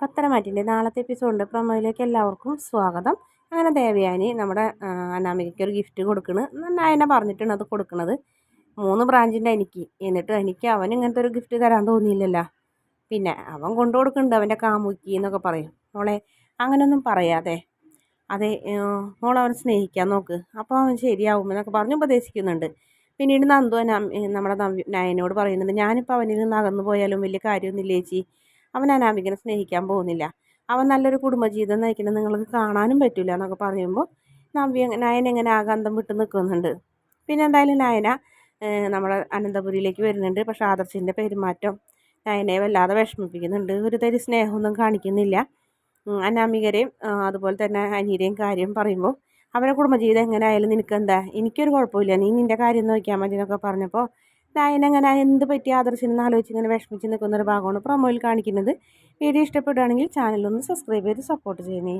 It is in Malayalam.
പത്തരമാറ്റിന്റെ നാളത്തെ എപ്പിസോഡിന്റെ പ്രൊമോയിലേക്ക് എല്ലാവർക്കും സ്വാഗതം. അങ്ങനെ ദേവയാനി നമ്മുടെ അനാമികയ്ക്ക് ഒരു ഗിഫ്റ്റ് കൊടുക്കണ്. നയന പറഞ്ഞിട്ടാണ് അത് കൊടുക്കുന്നത് മൂന്ന് ബ്രാഞ്ചിന്റെ എനിക്ക്. എന്നിട്ട് എനിക്ക് അവൻ ഇങ്ങനത്തെ ഒരു ഗിഫ്റ്റ് തരാൻ തോന്നിയില്ലല്ലോ. പിന്നെ അവൻ കൊണ്ടു കൊടുക്കുന്നുണ്ട് അവന്റെ കാമുക്കി എന്നൊക്കെ പറയും. മോളെ അങ്ങനെയൊന്നും പറയാതെ. അതെ അവനെ സ്നേഹിക്കാൻ നോക്ക്. അപ്പോൾ അവൻ ശരിയാവും എന്നൊക്കെ പറഞ്ഞ് ഉപദേശിക്കുന്നുണ്ട്. പിന്നീട് നന്ദു നമ്മുടെ നയനോട് പറയുന്നുണ്ട് ഞാനിപ്പോൾ അവനിൽ നിന്ന് അകന്നു പോയാലും വലിയ കാര്യമൊന്നുമില്ല ചേച്ചി? അവൻ അനാമികനെ സ്നേഹിക്കാൻ പോകുന്നില്ല. അവൻ നല്ലൊരു കുടുംബജീവിതം നയിക്കുന്നത് നിങ്ങൾക്ക് കാണാനും പറ്റില്ല എന്നൊക്കെ പറയുമ്പോൾ നവ്യ നയന എങ്ങനെ ആകാന്തം വിട്ട് നിൽക്കുന്നുണ്ട്. പിന്നെ എന്തായാലും നയന നമ്മുടെ അനന്തപുരിയിലേക്ക് വരുന്നുണ്ട്. പക്ഷെ ആദർശിന്റെ പെരുമാറ്റം നയനയെ വല്ലാതെ വിഷമിപ്പിക്കുന്നുണ്ട്. ഒരു തരി സ്നേഹമൊന്നും കാണിക്കുന്നില്ല. അനാമികരെയും അതുപോലെ തന്നെ അനീരെയും കാര്യം പറയുമ്പോൾ അവരുടെ കുടുംബജീവിതം എങ്ങനെ ആയാലും നിനക്ക് എന്താ എനിക്കൊരു കുഴപ്പമില്ല. നീ നിന്റെ കാര്യം നോക്കിയാൽ മതി എന്നൊക്കെ പറഞ്ഞപ്പോൾ നായനങ്ങനെ എന്ത് പറ്റി? ആദർശിനെന്ന് ആലോചിച്ച് ഇങ്ങനെ വിഷമിച്ച് നിൽക്കുന്നൊരു ഭാഗമാണ് പ്രൊമോയിൽ കാണിക്കുന്നത്. വീഡിയോ ഇഷ്ടപ്പെടുകയാണെങ്കിൽ ചാനലൊന്ന് സബ്സ്ക്രൈബ് ചെയ്ത് സപ്പോർട്ട് ചെയ്യണേ.